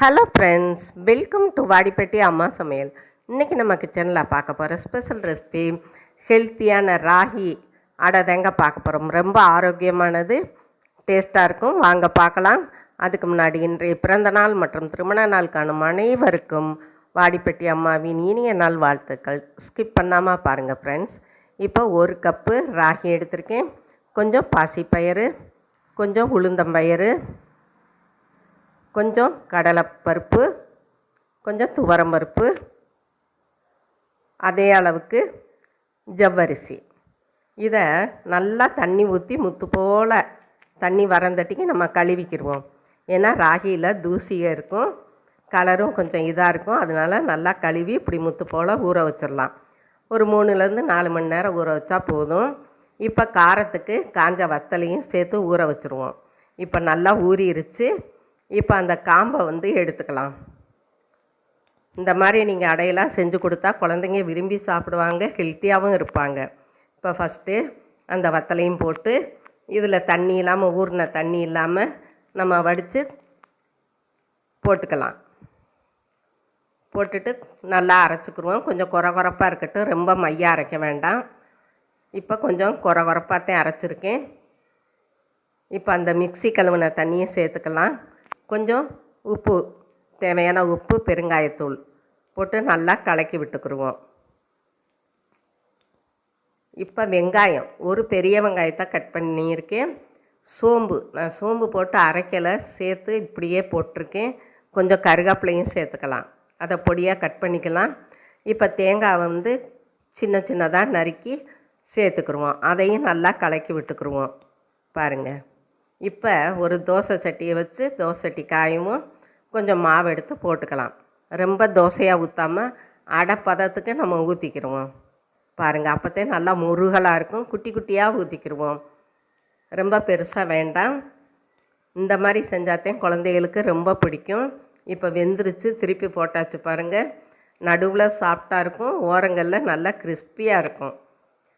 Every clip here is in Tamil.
Hello friends welcome to Vadipatti அம்மா சமையல் இன்றைக்கி நம்ம கிச்சனில் பார்க்க போகிற ஸ்பெஷல் ரெசிபி ஹெல்த்தியான ராகி அடை தாங்க பார்க்க போகிறோம் ரொம்ப ஆரோக்கியமானது டேஸ்ட்டாக இருக்கும். வாங்க பார்க்கலாம். அதுக்கு முன்னாடி இன்றைய பிறந்த நாள் மற்றும் திருமண நாள் காணும் அனைவருக்கும் வாடிப்பட்டி அம்மாவின் இனிய நாள் வாழ்த்துக்கள். ஸ்கிப் பண்ணாமல் பாருங்கள் ஃப்ரெண்ட்ஸ் இப்போ ஒரு கப்பு ராகி எடுத்திருக்கேன். கொஞ்சம் பாசிப்பயிறு கொஞ்சம் உளுந்தம்பயிறு கொஞ்சம் கடலைப்பருப்பு கொஞ்சம் துவரம்பருப்பு அதே அளவுக்கு ஜவ்வரிசி. இதை நல்லா தண்ணி ஊற்றி முத்து போல் தண்ணி வரந்தட்டிக்கு நம்ம கழுவிக்கிடுவோம் ஏன்னா ராகியில் தூசியாக இருக்கும் கலரும் கொஞ்சம் இதாக இருக்கும். அதனால நல்லா கழுவி இப்படி முத்து போல் ஊற வச்சிடலாம் ஒரு மூணுலேருந்து நாலு மணி நேரம் ஊற வச்சா போதும். இப்போ காரத்துக்கு காஞ்ச வத்தலையும் சேர்த்து ஊற வச்சுருவோம். இப்போ நல்லா ஊறிடுச்சு இப்போ அந்த காம்பை வந்து எடுத்துக்கலாம். இந்த மாதிரி நீங்கள் அடையெல்லாம் செஞ்சு கொடுத்தா குழந்தைங்க விரும்பி சாப்பிடுவாங்க ஹெல்த்தியாகவும் இருப்பாங்க. இப்போ ஃபஸ்ட்டு அந்த வத்தலையும் போட்டு இதில் தண்ணி இல்லாமல் ஊறின தண்ணி இல்லாமல் நம்ம வடித்து போட்டுக்கலாம். போட்டுட்டு நல்லா அரைச்சிக்கிருவோம். கொஞ்சம் குறை குறப்பாக இருக்கட்டும். ரொம்ப மையாக அரைக்க வேண்டாம். இப்போ கொஞ்சம் குறை தான் அரைச்சிருக்கேன். இப்போ அந்த மிக்ஸி கழுவின தண்ணியை சேர்த்துக்கலாம். கொஞ்சம் உப்பு தேவையான உப்பு பெருங்காயத்தூள் போட்டு நல்லா கலக்கி விட்டுக்குருவோம். இப்போ வெங்காயம் ஒரு பெரிய வெங்காயத்தை கட் பண்ணியிருக்கேன். சோம்பு நான் சோம்பு போட்டு அரைக்கலை சேர்த்து இப்படியே போட்டிருக்கேன். கொஞ்சம் கருகாப்பிலையும் சேர்த்துக்கலாம். அதை பொடியாக கட் பண்ணிக்கலாம். இப்போ தேங்காய் வந்து சின்ன சின்னதாக நறுக்கி சேர்த்துக்குருவோம். அதையும் நல்லா கலக்கி விட்டுக்குருவோம். பாருங்கள் இப்போ ஒரு தோசை சட்டியை வச்சு தோசை சட்டி காயவும் கொஞ்சம் மாவு எடுத்து போட்டுக்கலாம். ரொம்ப தோசையாக ஊற்றாமல் அடை பதத்துக்கு நம்ம ஊற்றிக்கிடுவோம் பாருங்கள் அப்போத்தே நல்லா முருகலாக இருக்கும். குட்டி குட்டியாக ஊற்றிக்கிடுவோம் ரொம்ப பெருசாக வேண்டாம். இந்த மாதிரி செஞ்சாத்தான் குழந்தைகளுக்கு ரொம்ப பிடிக்கும். இப்போ வெந்துருச்சு திருப்பி போட்டாச்சு பாருங்கள் நடுவில் சாஃப்டாக இருக்கும். ஓரங்களில் நல்லா கிறிஸ்பியாக இருக்கும்.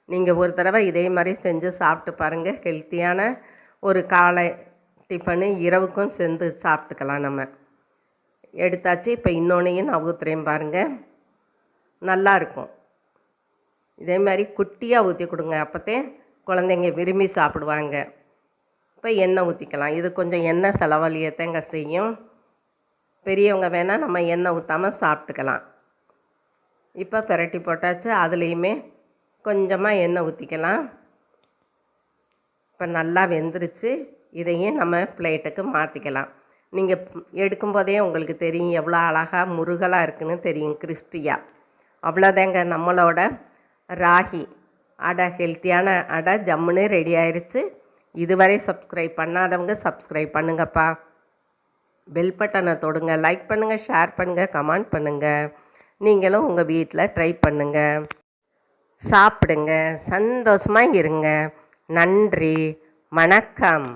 நீங்கள் ஒரு தடவை இதே மாதிரி செஞ்சு சாப்பிட்டு பாருங்கள் ஹெல்த்தியான ஒரு காலை டிஃபனு இரவுக்கும் சேர்ந்து சாப்பிட்டுக்கலாம் நம்ம. எடுத்தாச்சு இப்போ இன்னொன்னையும் நான் ஊற்றுறேன் பாருங்கள் நல்லா இருக்கும். இதே மாதிரி குட்டியாக ஊற்றி கொடுங்க அப்போத்தே குழந்தைங்க விரும்பி சாப்பிடுவாங்க. இப்போ எண்ணெய் ஊற்றிக்கலாம் இது கொஞ்சம் எண்ணெய் செலவழியத்தேங்க செய்யும். பெரியவங்க வேணால் நம்ம எண்ணெய் ஊற்றாமல் சாப்பிட்டுக்கலாம். இப்போ பிரட்டி போட்டாச்சு அதுலேயுமே கொஞ்சமாக எண்ணெய் ஊற்றிக்கலாம் இப்போ நல்லா வெந்துருச்சு. இதையும் நம்ம பிளேட்டுக்கு மாற்றிக்கலாம் நீங்கள் எடுக்கும்போதே உங்களுக்கு தெரியும் எவ்வளோ அழகாக முருகலாக இருக்குன்னு தெரியும் கிறிஸ்பியாக அவ்வளோதாங்க நம்மளோட ராகி. அடை ஹெல்த்தியான அடை ஜம்முன்னு ரெடி ஆயிடுச்சு இதுவரை சப்ஸ்கிரைப் பண்ணாதவங்க சப்ஸ்கிரைப் பண்ணுங்கப்பா. பெல் பட்டனை தொடுங்க லைக் பண்ணுங்கள் ஷேர் பண்ணுங்கள் கமெண்ட் பண்ணுங்கள் நீங்களும் உங்கள் வீட்டில் ட்ரை பண்ணுங்கள் சாப்பிடுங்க சந்தோஷமாக இருங்க. நன்றி. வணக்கம்.